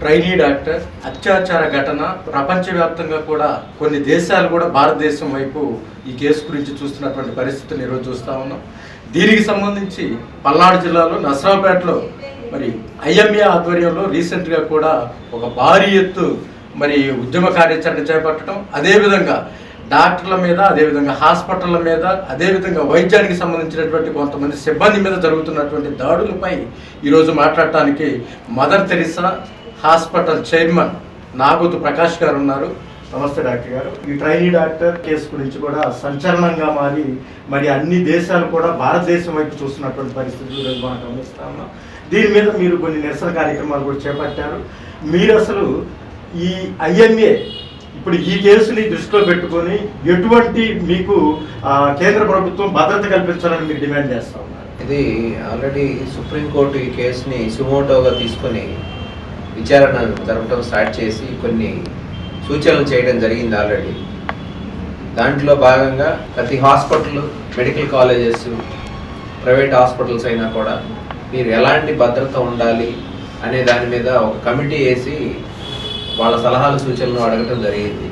Trainee doctor అత్యాచార ఘటన ప్రపంచవ్యాప్తంగా కూడా కొన్ని దేశాలు కూడా భారతదేశం వైపు ఈ కేసు గురించి చూస్తున్నటువంటి పరిస్థితిని ఈరోజు చూస్తూ ఉన్నాం. దీనికి సంబంధించి పల్నాడు జిల్లాలో నసరాపేటలో మరి ఐఎంఏ ఆధ్వర్యంలో రీసెంట్గా కూడా ఒక భారీ ఎత్తు మరి ఉద్యమ కార్యాచరణ చేపట్టడం అదేవిధంగా డాక్టర్ల మీద అదేవిధంగా హాస్పిటళ్ళ మీద అదేవిధంగా వైద్యానికి సంబంధించినటువంటి కొంతమంది సిబ్బంది మీద జరుగుతున్నటువంటి దాడులపై ఈరోజు మాట్లాడటానికి Mother Teresa hospital chairman Nagothu Prakash గారు ఉన్నారు. నమస్తే డాక్టర్ గారు. ఈ ట్రైనీ డాక్టర్ కేసు గురించి కూడా సంచలనంగా మారి మరి అన్ని దేశాలు కూడా భారతదేశం వైపు చూస్తున్నటువంటి పరిస్థితులు మనం గమనిస్తా ఉన్నాం. దీని మీద మీరు కొన్ని నిరసన కార్యక్రమాలు కూడా చేపట్టారు. మీరు అసలు ఈ ఐఎంఏ ఇప్పుడు ఈ కేసుని దృష్టిలో పెట్టుకొని ఎటువంటి మీకు కేంద్ర ప్రభుత్వం భద్రత కల్పించాలని మీరు డిమాండ్ చేస్తా ఉన్నారు? ఇది ఆల్రెడీ సుప్రీంకోర్టు ఈ కేసుని సుమోటోగా తీసుకొని విచారణ జరపడం స్టార్ట్ చేసి కొన్ని సూచనలు చేయడం జరిగింది ఆల్రెడీ. దాంట్లో భాగంగా ప్రతి hospital medical colleges private hospitals అయినా కూడా మీరు ఎలాంటి భద్రత ఉండాలి అనే దాని మీద ఒక కమిటీ వేసి వాళ్ళ సలహాలు సూచనలు అడగటం జరిగింది.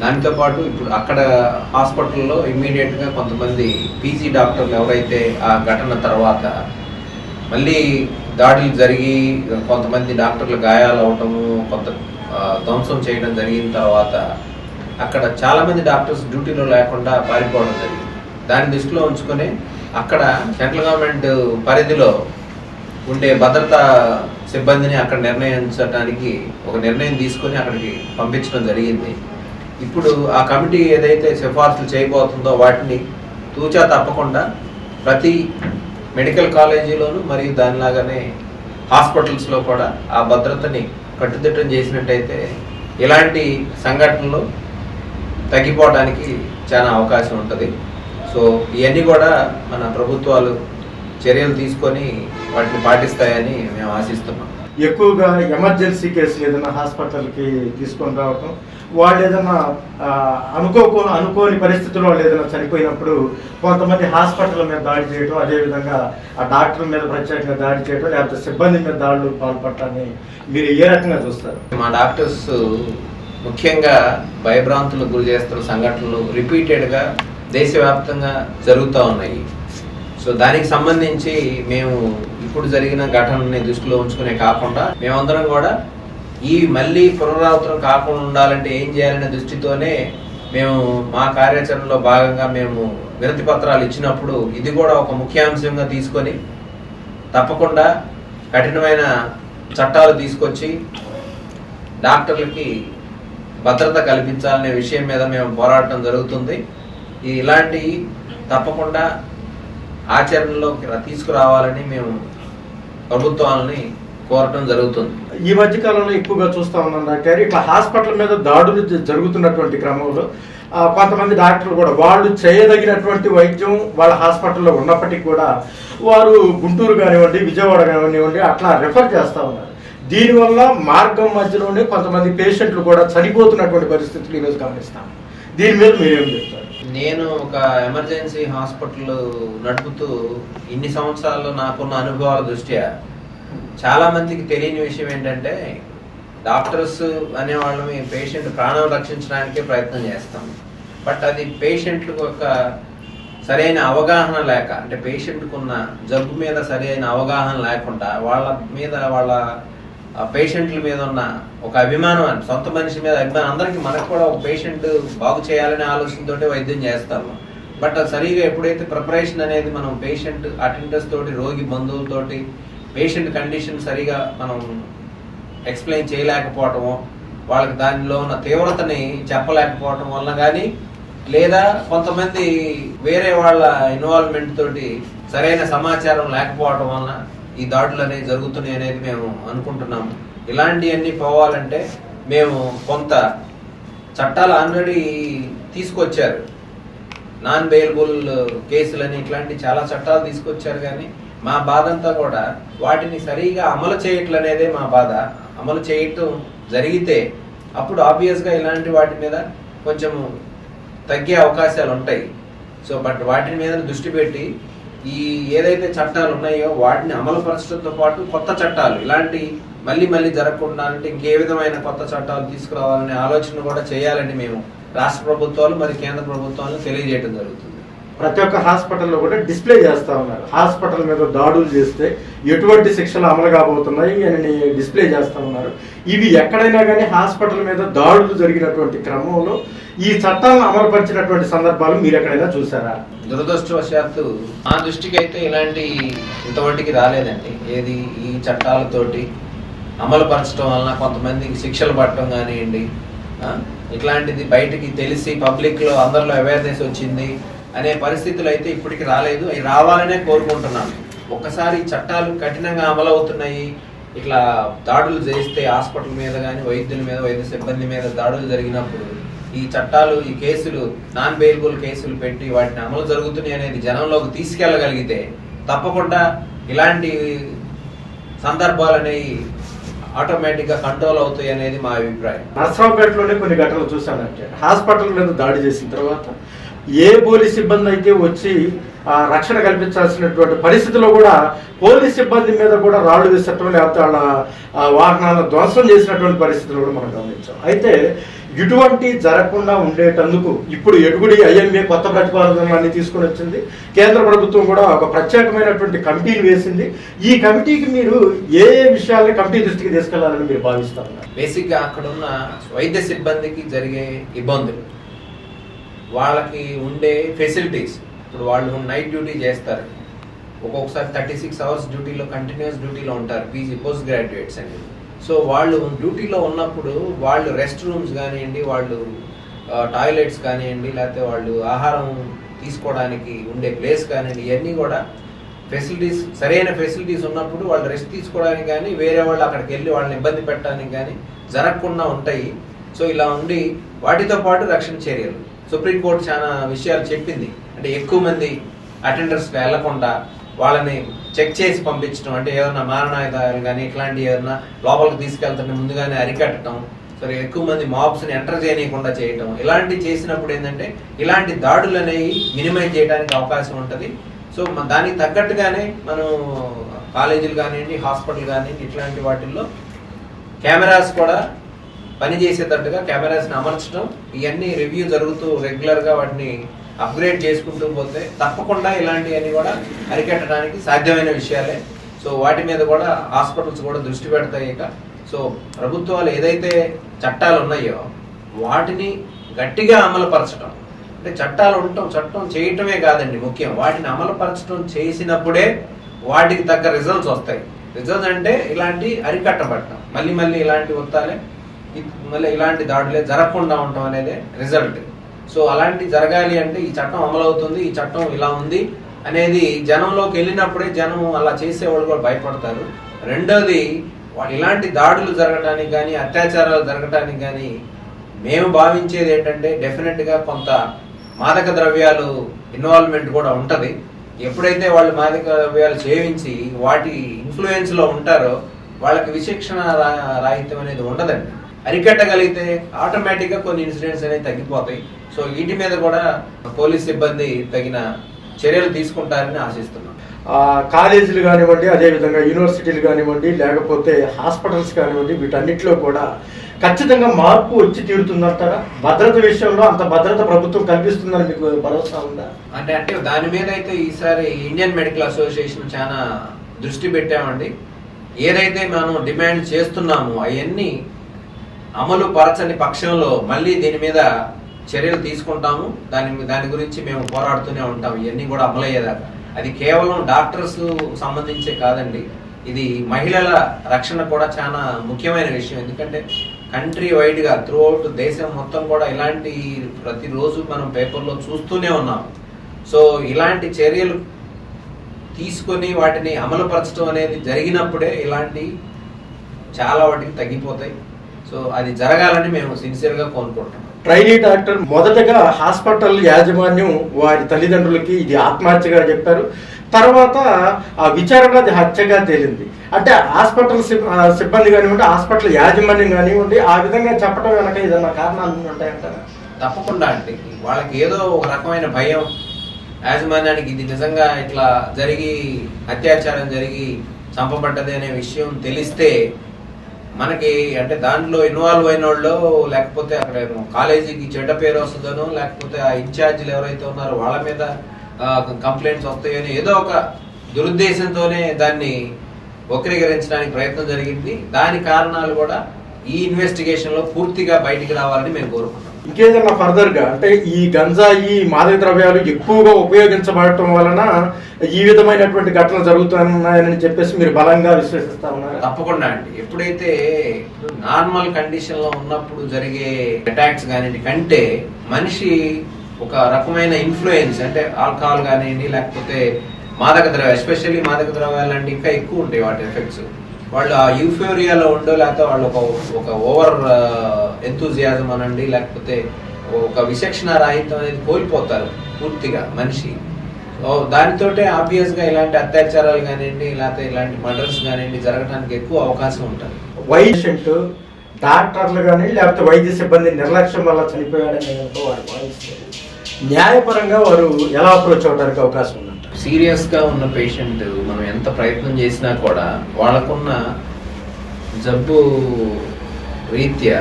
దాంతో పాటు ఇప్పుడు అక్కడ హాస్పిటల్లో ఇమ్మీడియట్గా కొంతమంది పీజీ డాక్టర్లు ఎవరైతే ఆ ఘటన తర్వాత మళ్ళీ దాడులు జరిగి కొంతమంది డాక్టర్లు గాయాలు అవటము కొంత ధ్వంసం చేయడం జరిగిన తర్వాత అక్కడ చాలామంది డాక్టర్స్ డ్యూటీలో లేకుండా పారిపోవడం జరిగింది. దాన్ని దృష్టిలో ఉంచుకొని అక్కడ సెంట్రల్ గవర్నమెంట్ పరిధిలో ఉండే భద్రతా సిబ్బందిని అక్కడ నిర్ణయించడానికి ఒక నిర్ణయం తీసుకొని అక్కడికి పంపించడం జరిగింది. ఇప్పుడు ఆ కమిటీ ఏదైతే సిఫార్సులు చేయబోతుందో వాటిని తూచా తప్పకుండా ప్రతి మెడికల్ కాలేజీలోను మరియు దానిలాగానే హాస్పిటల్స్లో కూడా ఆ భద్రతని కట్టుదిట్టం చేసినట్టయితే ఇలాంటి సంఘటనలు తగ్గిపోవడానికి చాలా అవకాశం ఉంటుంది. సో ఇవన్నీ కూడా మన ప్రభుత్వాలు చర్యలు తీసుకొని వాటిని పాటిస్తాయని మేము ఆశిస్తున్నాం. ఎక్కువగా ఎమర్జెన్సీ కేసులు ఏదైనా హాస్పిటల్కి తీసుకొని రావటం వాళ్ళు ఏదైనా అనుకోకు అనుకోకో అనుకోని పరిస్థితుల్లో వాళ్ళు ఏదైనా చనిపోయినప్పుడు కొంతమంది హాస్పిటల్ మీద దాడి చేయడం అదేవిధంగా ఆ డాక్టర్ మీద ప్రత్యేకంగా దాడి చేయడం లేకపోతే సిబ్బంది మీద దాడులు పాల్పడటాన్ని మీరు ఏ రకంగా చూస్తారు? మా డాక్టర్స్ ముఖ్యంగా భయభ్రాంతులు గురి చేస్తున్న సంఘటనలు రిపీటెడ్గా దేశవ్యాప్తంగా జరుగుతూ ఉన్నాయి. సో దానికి సంబంధించి మేము ఇప్పుడు జరిగిన ఘటనని దృష్టిలో ఉంచుకునే కాకుండా మేమందరం కూడా ఈ మళ్ళీ పునరావృతం కాకుండా ఉండాలంటే ఏం చేయాలనే దృష్టితోనే మేము మా కార్యాచరణలో భాగంగా మేము వినతి పత్రాలు ఇచ్చినప్పుడు ఇది కూడా ఒక ముఖ్యాంశంగా తీసుకొని తప్పకుండా కఠినమైన చట్టాలు తీసుకొచ్చి డాక్టర్లకి భద్రత కల్పించాలనే విషయం మీద మేము పోరాటం జరుగుతుంది. ఇలాంటివి ఇలాంటి తప్పకుండా ఆచరణలోకి తీసుకురావాలని మేము ప్రభుత్వాలని కోరటం జరుగుతుంది. ఈ మధ్య కాలంలో ఎక్కువగా చూస్తా ఉన్నాం డాక్టర్ ఇట్లా హాస్పిటల్ మీద దాడులు జరుగుతున్నటువంటి క్రమంలో కొంతమంది డాక్టర్లు కూడా వాళ్ళు చేయదగినటువంటి వైద్యం వాళ్ళ హాస్పిటల్లో ఉన్నప్పటికీ కూడా వారు గుంటూరు కానివ్వండి విజయవాడ కానివ్వండి అట్లా రిఫర్ చేస్తా ఉన్నారు. దీనివల్ల మార్గం మధ్యలోనే కొంతమంది పేషెంట్లు కూడా చనిపోతున్నటువంటి పరిస్థితులు ఈరోజు గమనిస్తాం. దీని మీద మీరేం చెప్తారు? నేను ఒక ఎమర్జెన్సీ హాస్పిటల్ నడుపుతూ ఇన్ని సంవత్సరాల్లో నాకున్న అనుభవాల దృష్ట్యా చాలా మందికి తెలియని విషయం ఏంటంటే డాక్టర్స్ అనే మీ పేషెంట్ ప్రాణం రక్షించడానికే ప్రయత్నం చేస్తాం. బట్ అది పేషెంట్లకు ఒక సరైన అవగాహన లేక అంటే పేషెంట్కున్న జబ్బు మీద సరైన అవగాహన లేకుండా వాళ్ళ మీద వాళ్ళ పేషెంట్ల మీద ఉన్న ఒక అభిమానం సొంత మనిషి మీద అభిమానం అందరికీ మనకు కూడా ఒక పేషెంట్ బాగు చేయాలనే ఆలోచనతో వైద్యం చేస్తాము. బట్ సరిగా ఎప్పుడైతే ప్రిపరేషన్ అనేది మనం పేషెంట్ అటెండర్స్ తోటి రోగి బంధువులతోటి పేషెంట్ కండిషన్ సరిగా మనం ఎక్స్ప్లెయిన్ చేయలేకపోవటము వాళ్ళకి దానిలో ఉన్న తీవ్రతని చెప్పలేకపోవటం వల్ల కానీ లేదా కొంతమంది వేరే వాళ్ళ ఇన్వాల్వ్మెంట్ తోటి సరైన సమాచారం లేకపోవటం వలన ఈ దాడులు అనేవి జరుగుతున్నాయి అనేది మేము అనుకుంటున్నాము. ఇలాంటివన్నీ పోవాలంటే మేము కొంత చట్టాలు ఆల్రెడీ తీసుకొచ్చారు. నాన్ బెయిలబుల్ కేసులని ఇట్లాంటి చాలా చట్టాలు తీసుకొచ్చారు కానీ మా బాధ అంతా కూడా వాటిని సరిగా అమలు చేయట్లనేదే మా బాధ. అమలు చేయటం జరిగితే అప్పుడు ఆబ్వియస్గా ఇలాంటి వాటి మీద కొంచెం తగ్గే అవకాశాలు ఉంటాయి సో బట్ వాటి మీద దృష్టి పెట్టి ఈ ఏదైతే చట్టాలు ఉన్నాయో వాటిని అమలుపరచడంతో పాటు కొత్త చట్టాలు ఇలాంటి మళ్ళీ మళ్ళీ జరగకుండా అంటే ఇంకే విధమైన కొత్త చట్టాలు తీసుకురావాలనే ఆలోచన కూడా చేయాలని మేము రాష్ట్ర ప్రభుత్వాలు మరి కేంద్ర ప్రభుత్వాలు తెలియజేయడం జరుగుతుంది. ప్రతి ఒక్క హాస్పిటల్లో కూడా డిస్ప్లే చేస్తా ఉన్నారు. హాస్పిటల్ మీద దాడులు చేస్తే ఎటువంటి శిక్షలు అమలు కాబోతున్నాయి అని డిస్ప్లే చేస్తా ఉన్నారు. ఇవి ఎక్కడైనా కానీ హాస్పిటల్ మీద దాడులు జరిగినటువంటి క్రమంలో ఈ చట్టాలను అమలుపరిచినటువంటి సందర్భాలు మీరు ఎక్కడైనా చూసారా దురదృష్టవశాత్తు మా దృష్టికి అయితే ఇలాంటి ఇంతవరకు రాలేదండి. ఏది ఈ చట్టాలతోటి అమలుపరచడం వలన కొంతమందికి శిక్షలు పడటం కానివ్వండి ఇట్లాంటిది బయటికి తెలిసి పబ్లిక్లో అందరిలో అవేర్నెస్ వచ్చింది అనే పరిస్థితులు అయితే ఇప్పటికి రాలేదు. అవి రావాలనే కోరుకుంటున్నాను. ఒక్కసారి చట్టాలు కఠినంగా అమలు అవుతున్నాయి ఇట్లా దాడులు చేస్తే హాస్పిటల్ మీద కానీ వైద్యుల మీద వైద్య సిబ్బంది మీద దాడులు జరిగినప్పుడు ఈ చట్టాలు ఈ కేసులు నాన్ బెయిల్బుల్ కేసులు పెట్టి వాటిని అమలు జరుగుతున్నాయి అనేది జనంలోకి తీసుకెళ్ళగలిగితే తప్పకుండా ఇలాంటి సందర్భాలు అనేవి ఆటోమేటిక్గా కంట్రోల్ అవుతాయి అనేది మా అభిప్రాయం. నర్సరావుపేటలోనే కొన్ని ఘటనలు చూశానంటే హాస్పిటల్ మీద దాడి చేసిన తర్వాత ఏ పోలీస్ సిబ్బంది అయితే వచ్చి ఆ, రక్షణ కల్పించాల్సినటువంటి పరిస్థితిలో కూడా పోలీస్ సిబ్బంది మీద కూడా రాళ్ళు విసరటం లేకపోతే వాళ్ళ వాహనాలను ధ్వంసం చేసినటువంటి పరిస్థితులు కూడా మనం గమనించాం. అయితే ఇటువంటి జరగకుండా ఉండేటందుకు ఇప్పుడు ఎడుగుడి ఐఎంఏ కొత్త ప్రతిపాదనలన్నీ తీసుకొని వచ్చింది. కేంద్ర ప్రభుత్వం కూడా ఒక ప్రత్యేకమైనటువంటి కమిటీని వేసింది. ఈ కమిటీకి మీరు ఏ ఏ విషయాల్ని కమిటీ దృష్టికి తీసుకెళ్ళాలని మీరు భావిస్తారు? బేసిక్గా అక్కడ ఉన్న వైద్య సిబ్బందికి జరిగే ఇబ్బందులు వాళ్ళకి ఉండే ఫెసిలిటీస్ ఇప్పుడు వాళ్ళు నైట్ డ్యూటీ చేస్తారు. ఒక్కొక్కసారి థర్టీ సిక్స్ అవర్స్ డ్యూటీలో కంటిన్యూస్ డ్యూటీలో ఉంటారు పీజీ పోస్ట్ గ్రాడ్యుయేట్స్ అనేది సో వాళ్ళు డ్యూటీలో ఉన్నప్పుడు వాళ్ళు రెస్ట్ రూమ్స్ కానివ్వండి వాళ్ళు టాయిలెట్స్ కానివ్వండి లేకపోతే వాళ్ళు ఆహారం తీసుకోవడానికి ఉండే ప్లేస్ కానివ్వండి ఇవన్నీ కూడా ఫెసిలిటీస్ సరైన ఫెసిలిటీస్ ఉన్నప్పుడు వాళ్ళు రెస్ట్ తీసుకోవడానికి కానీ వేరే వాళ్ళు అక్కడికి వెళ్ళి వాళ్ళని ఇబ్బంది పెట్టడానికి కానీ జరగకుండా ఉంటాయి. సో ఇలా ఉండి వాటితో పాటు రక్షణ చర్యలు. సుప్రీంకోర్టు చాలా విషయాలు చెప్పింది. అంటే ఎక్కువ మంది అటెండర్స్ వెళ్ళకుండా వాళ్ళని చెక్ చేసి పంపించడం అంటే ఏదైనా మారణాయుధాలు కానీ ఇట్లాంటి ఏదైనా లోపలికి తీసుకెళ్తుంటే ముందుగానే అరికట్టడం సరే ఎక్కువ మంది మాబ్స్ని ఎంటర్ చేయనీయకుండా చేయటం ఇలాంటివి చేసినప్పుడు ఏంటంటే ఇలాంటి దాడులు అనేవి మినిమైజ్ చేయడానికి అవకాశం ఉంటుంది. సో దానికి తగ్గట్టుగానే మనం కాలేజీలు కానివ్వండి హాస్పిటల్ కానివ్వండి ఇట్లాంటి వాటిల్లో కెమెరాస్ కూడా పని చేసేటట్టుగా కెమెరాస్ని అమర్చడం ఇవన్నీ రివ్యూ జరుగుతూ రెగ్యులర్గా వాటిని అప్గ్రేడ్ చేసుకుంటూ పోతే తప్పకుండా ఇలాంటివన్నీ కూడా అరికట్టడానికి సాధ్యమైన విషయాలే. సో వాటి మీద కూడా హాస్పిటల్స్ కూడా దృష్టి పెడతాయి ఇక. సో ప్రభుత్వాలు ఏదైతే చట్టాలు ఉన్నాయో వాటిని గట్టిగా అమలుపరచడం అంటే చట్టాలు ఉండటం చట్టం చేయటమే కాదండి ముఖ్యం. వాటిని అమలుపరచడం చేసినప్పుడే వాటికి తగ్గ రిజల్ట్స్ వస్తాయి. రిజల్ట్స్ అంటే ఇలాంటి అరికట్టబడటం మళ్ళీ మళ్ళీ ఇలాంటి వస్తాలే మళ్ళీ ఇలాంటి దాడులే జరగకుండా ఉండటం అనేది రిజల్ట్ సో అలాంటి జరగాలి అంటే ఈ చట్టం అమలవుతుంది ఈ చట్టం ఇలా ఉంది అనేది జనంలోకి వెళ్ళినప్పుడే జనం అలా చేసేవాళ్ళు కూడా భయపడతారు. రెండోది వాళ్ళు ఇలాంటి దాడులు జరగడానికి కానీ అత్యాచారాలు జరగడానికి కానీ మేము భావించేది ఏంటంటే డెఫినెట్గా కొంత మాదక ద్రవ్యాలు ఇన్వాల్వ్మెంట్ కూడా ఉంటుంది. ఎప్పుడైతే వాళ్ళు మాదక ద్రవ్యాలు సేవించి వాటి ఇన్ఫ్లుయెన్స్లో ఉంటారో వాళ్ళకి విశిక్షణ రాహిత్యం అనేది ఉండదండి. అరికట్టగలిగితే ఆటోమేటిక్గా కొన్ని ఇన్సిడెంట్స్ అనేవి తగ్గిపోతాయి. సో వీటి మీద కూడా పోలీస్ సిబ్బంది తగిన చర్యలు తీసుకుంటారని ఆశిస్తున్నాం. కాలేజీలు కానివ్వండి అదేవిధంగా యూనివర్సిటీలు కానివ్వండి లేకపోతే హాస్పిటల్స్ కానివ్వండి వీటన్నిటిలో కూడా ఖచ్చితంగా మార్పు వచ్చి తీరుతుందంటారా? భద్రత విషయంలో అంత భద్రత ప్రభుత్వం కల్పిస్తుందని మీకు భరోసా ఉందా? అంటే అంటే దాని మీద అయితే ఈసారి ఇండియన్ మెడికల్ అసోసియేషన్ చాలా దృష్టి పెట్టామండి. ఏదైతే మనం డిమాండ్ చేస్తున్నామో అవన్నీ అమలు పరచని పక్షంలో మళ్ళీ దీని మీద చర్యలు తీసుకుంటాము. దాని దాని గురించి మేము పోరాడుతూనే ఉంటాము ఇవన్నీ కూడా అమలయ్యేదాకా. అది కేవలం డాక్టర్స్ సంబంధించే కాదండి. ఇది మహిళల రక్షణ కూడా చాలా ముఖ్యమైన విషయం. ఎందుకంటే కంట్రీ వైడ్గా త్రూ అవుట్ దేశం మొత్తం కూడా ఇలాంటి ప్రతిరోజు మనం పేపర్లో చూస్తూనే ఉన్నాం. సో ఇలాంటి చర్యలు తీసుకొని వాటిని అమలుపరచడం అనేది జరిగినప్పుడే ఇలాంటి చాలా వాటికి తగ్గిపోతాయి. సో అది జరగాలని మేము సిన్సియర్గా కోరుకుంటున్నాం. ట్రైనీ డాక్టర్ మొదటగా హాస్పిటల్ యాజమాన్యం వారి తల్లిదండ్రులకి ఇది ఆత్మహత్యగా చెప్పారు. తర్వాత ఆ విచారణ అది హత్యగా తేలింది. అంటే హాస్పిటల్ సిబ్బంది కానివ్వండి హాస్పిటల్ యాజమాన్యం కానివ్వండి ఆ విధంగా చెప్పడం వెనక ఏదైనా కారణాలు ఉంటాయంటారా తప్పకుండా అండి. వాళ్ళకి ఏదో ఒక రకమైన భయం. యాజమాన్యానికి ఇది నిజంగా ఇట్లా జరిగి అత్యాచారం జరిగి చంపబడ్డది అనే విషయం తెలిస్తే మనకి అంటే దాంట్లో ఇన్వాల్వ్ అయిన వాళ్ళు లేకపోతే అక్కడ కాలేజీకి చెడ్డ పేరు వస్తుందనో లేకపోతే ఆ ఇన్ఛార్జీలు ఎవరైతే ఉన్నారో వాళ్ళ మీద కంప్లైంట్స్ వస్తాయని ఏదో ఒక దురుద్దేశంతోనే దాన్ని వక్రీకరించడానికి ప్రయత్నం జరిగింది. దాని కారణాలు కూడా ఈ ఇన్వెస్టిగేషన్లో పూర్తిగా బయటికి రావాలని మేము కోరుకుంటున్నాం. ఇంకేదన్నా ఫర్దర్గా అంటే ఈ గంజాయి మాదక ద్రవ్యాలు ఎక్కువగా ఉపయోగించబడటం వలన ఈ విధమైనటువంటి ఘటనలు జరుగుతున్నాయని చెప్పేసి మీరు బలంగా విశ్వసిస్తా ఉన్నారు? తప్పకుండా అండి. ఎప్పుడైతే నార్మల్ కండిషన్లో ఉన్నప్పుడు జరిగే అటాక్స్ కానివ్వండి కంటే మనిషి ఒక రకమైన ఇన్ఫ్లుయెన్స్ అంటే ఆల్కహాల్ కానివ్వండి లేకపోతే మాదక ద్రవ్యాలు ఎస్పెషల్లీ మాదక ద్రవ్యాలు అంటే ఇంకా ఎక్కువ ఉంటాయి వాటి ఎఫెక్ట్స్ వాళ్ళు ఆ యూఫోరియాలో ఉండో లేకపోతే వాళ్ళు ఒక ఒక ఓవర్ ఎంతూజియాజం అనండి లేకపోతే ఒక విచక్షణ రాహిత్యం అనేది కోల్పోతారు పూర్తిగా మనిషి. దానితోటే ఆబ్వియస్గా ఇలాంటి అత్యాచారాలు కానివ్వండి లేకపోతే ఇలాంటి మర్డర్స్ కానివ్వండి జరగడానికి ఎక్కువ అవకాశం ఉంటుంది. వైద్యంట్ డాక్టర్లు కానీ లేకపోతే వైద్య సిబ్బంది నిర్లక్ష్యం వల్ల చనిపోయాడని కనుక వారు భావిస్తే న్యాయపరంగా వారు ఎలా అప్రోచ్ అవడానికి అవకాశం ఉందంట సీరియస్గా ఉన్న పేషెంట్ మనం ఎంత ప్రయత్నం చేసినా కూడా వాళ్ళకున్న జబ్బు రీత్యా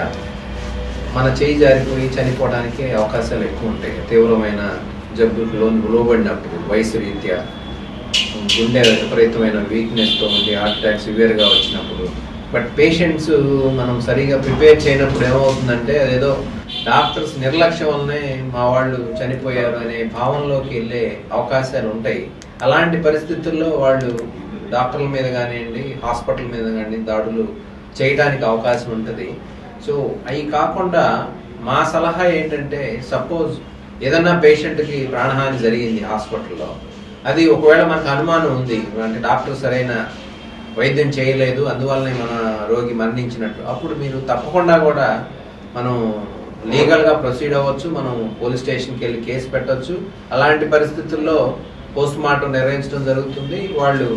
మన చేయి జారిపోయి చనిపోవడానికి అవకాశాలు ఎక్కువ ఉంటాయి. తీవ్రమైన జబ్బుకు లోన్ లోబడినప్పుడు వయసు రీత్యా గుండె విపరీతమైన వీక్నెస్తో ఉండి హార్ట్ అటాక్ సివియర్గా వచ్చినప్పుడు. బట్ పేషెంట్స్ మనం సరిగా ప్రిపేర్ చేయనప్పుడు ఏమవుతుందంటే అదేదో డాక్టర్స్ నిర్లక్ష్యం వల్లనే మా వాళ్ళు చనిపోయారు అనే భావంలోకి వెళ్ళే అవకాశాలు ఉంటాయి. అలాంటి పరిస్థితుల్లో వాళ్ళు డాక్టర్ల మీద కానివ్వండి హాస్పిటల్ మీద కానీ దాడులు చేయడానికి అవకాశం ఉంటుంది. సో అవి కాకుండా మా సలహా ఏంటంటే సపోజ్ ఏదన్నా పేషెంట్కి ప్రాణహాని జరిగింది హాస్పిటల్లో అది ఒకవేళ మనకు అనుమానం ఉంది అంటే డాక్టర్ సరైన వైద్యం చేయలేదు అందువల్లనే మన రోగి మరణించినట్టు అప్పుడు మీరు తప్పకుండా కూడా మనం లీగల్గా ప్రొసీడ్ అవ్వచ్చు మనం పోలీస్ స్టేషన్కి వెళ్ళి కేసు పెట్టవచ్చు అలాంటి పరిస్థితుల్లో పోస్ట్ మార్టం నిర్వహించడం జరుగుతుంది. వాళ్ళు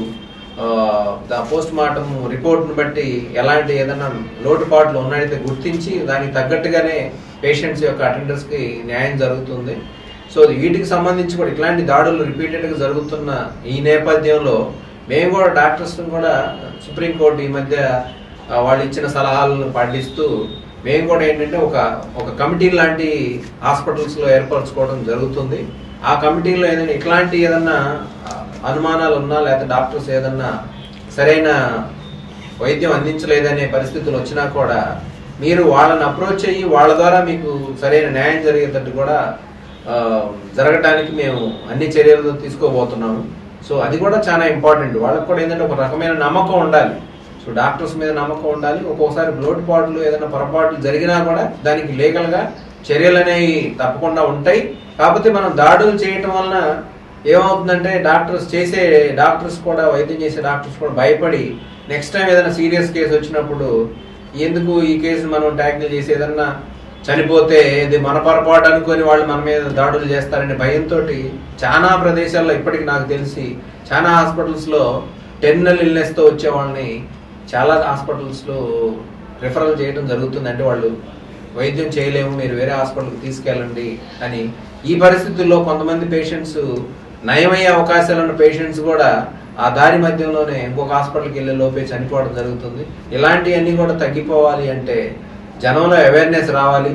పోస్ట్ మార్టం రిపోర్ట్ను బట్టి ఎలాంటి ఏదైనా లోటుపాట్లు ఉన్నాయైతే గుర్తించి దానికి తగ్గట్టుగానే పేషెంట్స్ యొక్క అటెండర్స్కి న్యాయం జరుగుతుంది. సో వీటికి సంబంధించి కూడా ఇట్లాంటి దాడులు రిపీటెడ్గా జరుగుతున్న ఈ నేపథ్యంలో మేము కూడా డాక్టర్స్ని కూడా సుప్రీంకోర్టు ఈ మధ్య వాళ్ళు ఇచ్చిన సలహాలను పాటిస్తూ మేము కూడా ఏంటంటే ఒక ఒక కమిటీ లాంటి హాస్పిటల్స్లో ఏర్పరచుకోవడం జరుగుతుంది. ఆ కమిటీలో ఏదైనా ఇట్లాంటి ఏదన్నా అనుమానాలు ఉన్నా లేకపోతే డాక్టర్స్ ఏదన్నా సరైన వైద్యం అందించలేదనే పరిస్థితులు వచ్చినా కూడా మీరు వాళ్ళని అప్రోచ్ అయ్యి వాళ్ళ ద్వారా మీకు సరైన న్యాయం జరిగేటట్టు కూడా జరగటానికి మేము అన్ని చర్యలు తీసుకోబోతున్నాము. సో అది కూడా చాలా ఇంపార్టెంట్. వాళ్ళకి కూడా ఏంటంటే ఒక రకమైన నమ్మకం ఉండాలి. సో డాక్టర్స్ మీద నమ్మకం ఉండాలి. ఒక్కోసారి లోటుపాట్లు ఏదైనా పొరపాట్లు జరిగినా కూడా దానికి లీగల్గా చర్యలు అనేవి తప్పకుండా ఉంటాయి. కాకపోతే మనం దాడులు చేయటం వలన ఏమవుతుందంటే డాక్టర్స్ చేసే డాక్టర్స్ కూడా వైద్యం చేసే డాక్టర్స్ కూడా భయపడి నెక్స్ట్ టైం ఏదైనా సీరియస్ కేసు వచ్చినప్పుడు ఎందుకు ఈ కేసు మనం ట్యాకిల్ చేసి ఏదన్నా చనిపోతే ఇది మన పొరపాటు అనుకొని వాళ్ళు మన మీద దాడులు చేస్తారనే భయంతో చాలా ప్రదేశాల్లో ఇప్పటికి నాకు తెలిసి చాలా హాస్పిటల్స్లో టెర్మినల్ ఇల్నెస్తో వచ్చే వాళ్ళని చాలా హాస్పిటల్స్లో రిఫరల్ చేయడం జరుగుతుంది అంటే వాళ్ళు వైద్యం చేయలేము మీరు వేరే హాస్పిటల్కి తీసుకెళ్ళండి అని. ఈ పరిస్థితుల్లో కొంతమంది పేషెంట్స్ నయమయ్యే అవకాశాలు ఉన్న పేషెంట్స్ కూడా ఆ దారి మధ్యంలోనే ఇంకొక హాస్పిటల్కి వెళ్ళే లోపే చనిపోవడం జరుగుతుంది. ఇలాంటివన్నీ కూడా తగ్గిపోవాలి అంటే జనంలో అవేర్నెస్ రావాలి.